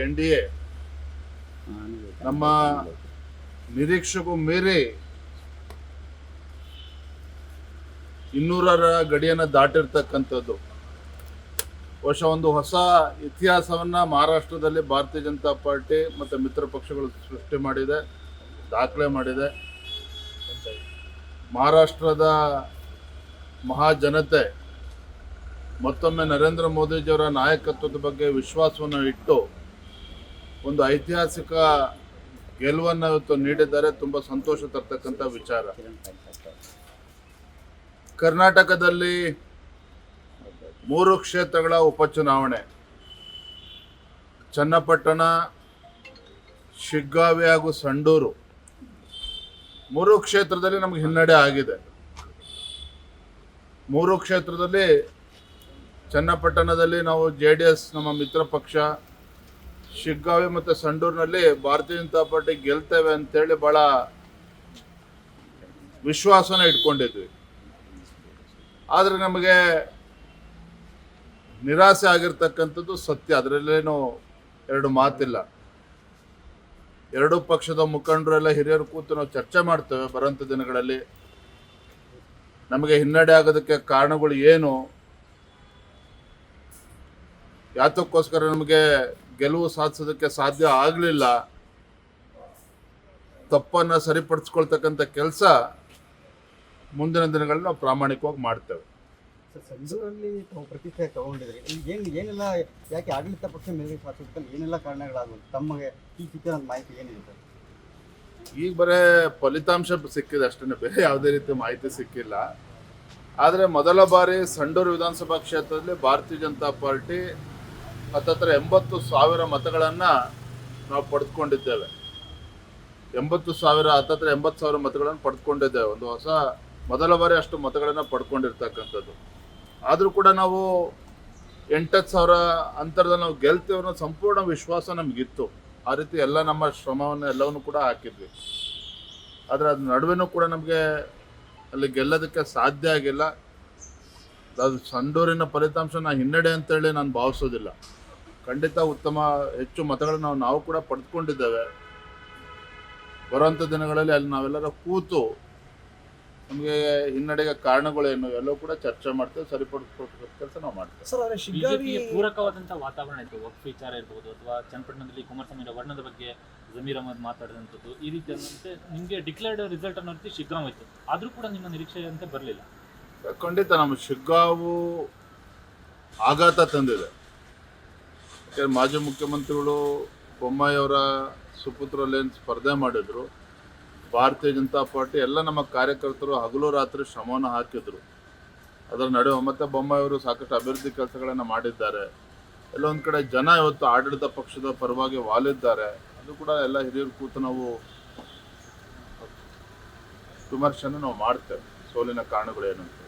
N D A ನಮ್ಮ ನಿರೀಕ್ಷೆಗೂ ಮೀರಿ ಇನ್ನೂರರ ಗಡಿಯನ್ನು ದಾಟಿರ್ತಕ್ಕಂಥದ್ದು. ವರ್ಷ ಒಂದು ಹೊಸ ಇತಿಹಾಸವನ್ನ ಮಹಾರಾಷ್ಟ್ರದಲ್ಲಿ ಭಾರತೀಯ ಜನತಾ ಪಾರ್ಟಿ ಮತ್ತು ಮಿತ್ರ ಪಕ್ಷಗಳು ಸೃಷ್ಟಿ ಮಾಡಿದೆ, ದಾಖಲೆ ಮಾಡಿದೆ. ಮಹಾರಾಷ್ಟ್ರದ ಮಹಾಜನತೆ ಮತ್ತೊಮ್ಮೆ ನರೇಂದ್ರ ಮೋದಿಜಿಯವರ ನಾಯಕತ್ವದ ಬಗ್ಗೆ ವಿಶ್ವಾಸವನ್ನು ಇಟ್ಟು ಒಂದು ಐತಿಹಾಸಿಕ ಗೆಲುವನ್ನು ಇವತ್ತು ನೀಡಿದ್ದಾರೆ. ತುಂಬ ಸಂತೋಷ ತರ್ತಕ್ಕಂಥ ವಿಚಾರ. ಕರ್ನಾಟಕದಲ್ಲಿ ಮೂರು ಕ್ಷೇತ್ರಗಳ ಉಪಚುನಾವಣೆ. ಚನ್ನಪಟ್ಟಣ, ಶಿಗ್ಗಾವಿ ಹಾಗೂ ಸಂಡೂರು. ಮೂರು ಕ್ಷೇತ್ರದಲ್ಲಿ ನಮಗೆ ಹಿನ್ನಡೆ ಆಗಿದೆ. ಮೂರು ಕ್ಷೇತ್ರದಲ್ಲಿ ಚನ್ನಪಟ್ಟಣದಲ್ಲಿ ನಾವು ಜೆ ನಮ್ಮ ಮಿತ್ರ ಪಕ್ಷ ಶಿಗ್ಗಾವಿ ಮತ್ತು ಸಂಡೂರಿನಲ್ಲಿ ಭಾರತೀಯ ಜನತಾ ಪಾರ್ಟಿ ಗೆಲ್ತೇವೆ ಅಂತೇಳಿ ಭಾಳ ವಿಶ್ವಾಸನ ಇಟ್ಕೊಂಡಿದ್ವಿ. ಆದರೆ ನಮಗೆ ನಿರಾಸೆ ಆಗಿರ್ತಕ್ಕಂಥದ್ದು ಸತ್ಯ. ಅದರಲ್ಲೇನು ಎರಡು ಮಾತಿಲ್ಲ. ಎರಡೂ ಪಕ್ಷದ ಮುಖಂಡರೆಲ್ಲ ಹಿರಿಯರು ಕೂತು ನಾವು ಚರ್ಚೆ ಮಾಡ್ತೇವೆ ಬರೋಂಥ ದಿನಗಳಲ್ಲಿ. ನಮಗೆ ಹಿನ್ನಡೆ ಆಗೋದಕ್ಕೆ ಕಾರಣಗಳು ಏನು? ಯಾತಕ್ಕೋಸ್ಕರ ನಮಗೆ ಗೆಲುವು ಸಾಧಿಸೋದಕ್ಕೆ ಸಾಧ್ಯ ಆಗಲಿಲ್ಲ. ತಪ್ಪನ್ನು ಸರಿಪಡಿಸ್ಕೊಳ್ತಕ್ಕಂಥ ಕೆಲಸ ಮುಂದಿನ ದಿನಗಳಲ್ಲಿ ನಾವು ಪ್ರಾಮಾಣಿಕವಾಗಿ ಮಾಡ್ತೇವೆ. ಸರ್ ಸಂಡೂರಲ್ಲಿ ತಾವು ಪ್ರತಿಷ್ಠೆ ತಗೊಂಡಿದ್ರಿ. ಈಗ ಏನು ಏನೆಲ್ಲ ಯಾಕೆ ಆಡಳಿತ ಪಕ್ಷ ಮೇಲೆ ಶಾಸಕರಲ್ಲಿ ಏನೆಲ್ಲ ಕಾರಣಗಳಾಗುತ್ತೆ ತಮಗೆ ಈ ಸಿಕ್ಕಿರೋ ಮಾಹಿತಿ ಏನಿದೆ ಸರ್? ಈಗ ಬರೇ ಫಲಿತಾಂಶ ಸಿಕ್ಕಿದೆ ಅಷ್ಟೇ ಬೇರೆ ಯಾವುದೇ ರೀತಿ ಮಾಹಿತಿ ಸಿಕ್ಕಿಲ್ಲ. ಆದರೆ ಮೊದಲ ಬಾರಿ ಸಂಡೂರು ವಿಧಾನಸಭಾ ಕ್ಷೇತ್ರದಲ್ಲಿ ಭಾರತೀಯ ಜನತಾ ಪಾರ್ಟಿ ಹತ್ತತ್ರ ಎಂಬತ್ತು ಸಾವಿರ ಮತಗಳನ್ನು ನಾವು ಪಡೆದುಕೊಂಡಿದ್ದೇವೆ. ಎಂಬತ್ತು ಸಾವಿರ, ಹತ್ತತ್ರ ಎಂಬತ್ತು ಸಾವಿರ ಮತಗಳನ್ನು ಪಡೆದುಕೊಂಡಿದ್ದೇವೆ. ಒಂದು ಹೊಸ, ಮೊದಲ ಬಾರಿ ಅಷ್ಟು ಮತಗಳನ್ನು ಪಡ್ಕೊಂಡಿರ್ತಕ್ಕಂಥದ್ದು ಆದರೂ ಕೂಡ ನಾವು ಎಂಟತ್ತು ಸಾವಿರ ಅಂತರದಲ್ಲಿ ನಾವು ಗೆಲ್ತೇವೆ ಸಂಪೂರ್ಣ ವಿಶ್ವಾಸ ನಮಗಿತ್ತು. ಆ ರೀತಿ ಎಲ್ಲ ನಮ್ಮ ಶ್ರಮವನ್ನು ಎಲ್ಲವನ್ನು ಕೂಡ ಹಾಕಿದ್ವಿ. ಆದರೆ ಅದ್ರ ನಡುವೆನೂ ಕೂಡ ನಮಗೆ ಅಲ್ಲಿ ಗೆಲ್ಲೋದಕ್ಕೆ ಸಾಧ್ಯ ಆಗಿಲ್ಲ. ಅದು ಸಂಡೂರಿನ ಫಲಿತಾಂಶ ನಾ ಹಿನ್ನಡೆ ಅಂತೇಳಿ ನಾನು ಭಾವಿಸೋದಿಲ್ಲ. ಖಂಡಿತ ಉತ್ತಮ ಹೆಚ್ಚು ಮತಗಳನ್ನು ನಾವು ನಾವು ಕೂಡ ಪಡೆದುಕೊಂಡಿದ್ದೇವೆ. ಬರುವಂಥ ದಿನಗಳಲ್ಲಿ ಅಲ್ಲಿ ನಾವೆಲ್ಲರ ಕೂತು ನಮಗೆ ಹಿನ್ನಡೆಗೆ ಕಾರಣಗಳೇನು ಎಲ್ಲವೂ ಕೂಡ ಚರ್ಚೆ ಮಾಡ್ತೇವೆ ಸರಿಪಡಿಸ್ಕೊಳ್ತಕ್ಕಂಥ ಕೆಲಸ ನಾವು ಮಾಡ್ತೇವೆ. ಸರ್ ಆದರೆ ಶಿಗ್ಗಾವಿ ಬಿಜೆಪಿಗೆ ವಾತಾವರಣ ಇತ್ತು ವಕ್ಫ್ ವಿಚಾರ ಇರ್ಬೋದು ಅಥವಾ ಚನ್ನಪಟ್ಟಣದಲ್ಲಿ ಕುಮಾರಸ್ವಾಮಿ ವರ್ಣದ ಬಗ್ಗೆ ಜಮೀರ್ ಅಹಮದ್ ಮಾತಾಡಿದಂಥದ್ದು ಈ ರೀತಿಯಾದಂತೆ ನಿಮಗೆ ಡಿಕ್ಲೇರ್ಡ್ ರಿಸಲ್ಟ್ ಅನ್ನೋ ರೀತಿ ಶೀಘ್ರ ಇತ್ತು ಆದರೂ ಕೂಡ ನಿಮ್ಮ ನಿರೀಕ್ಷೆಯಂತೆ ಬರಲಿಲ್ಲ. ಖಂಡಿತ ನಮ್ಮ ಶಿಗ್ಗಾವು ಆಘಾತ ತಂದಿದೆ. ಮಾಜಿ ಮುಖ್ಯಮಂತ್ರಿಗಳು ಬೊಮ್ಮಾಯಿಯವರ ಸುಪುತ್ರಲ್ಲೇನು ಸ್ಪರ್ಧೆ ಮಾಡಿದ್ರು. ಭಾರತೀಯ ಜನತಾ ಪಾರ್ಟಿ ಎಲ್ಲ ನಮ್ಮ ಕಾರ್ಯಕರ್ತರು ಹಗಲು ರಾತ್ರಿ ಶ್ರಮವನ್ನು ಹಾಕಿದ್ರು. ಅದರ ನಡುವೆ ಮತ್ತೆ ಬೊಮ್ಮಾಯಿಯವರು ಸಾಕಷ್ಟು ಅಭಿವೃದ್ಧಿ ಕೆಲಸಗಳನ್ನು ಮಾಡಿದ್ದಾರೆ. ಎಲ್ಲೊಂದು ಕಡೆ ಜನ ಇವತ್ತು ಆಡಳಿತ ಪಕ್ಷದ ಪರವಾಗಿ ವಾಲಿದ್ದಾರೆ. ಅದು ಕೂಡ ಎಲ್ಲ ಹಿರಿಯರು ಕೂತು ನಾವು ವಿಮರ್ಶೆಯನ್ನು ನಾವು ಮಾಡ್ತೇವೆ. ಸೋಲಿನ ಕಾರಣಗಳೇನು ಅಂತ.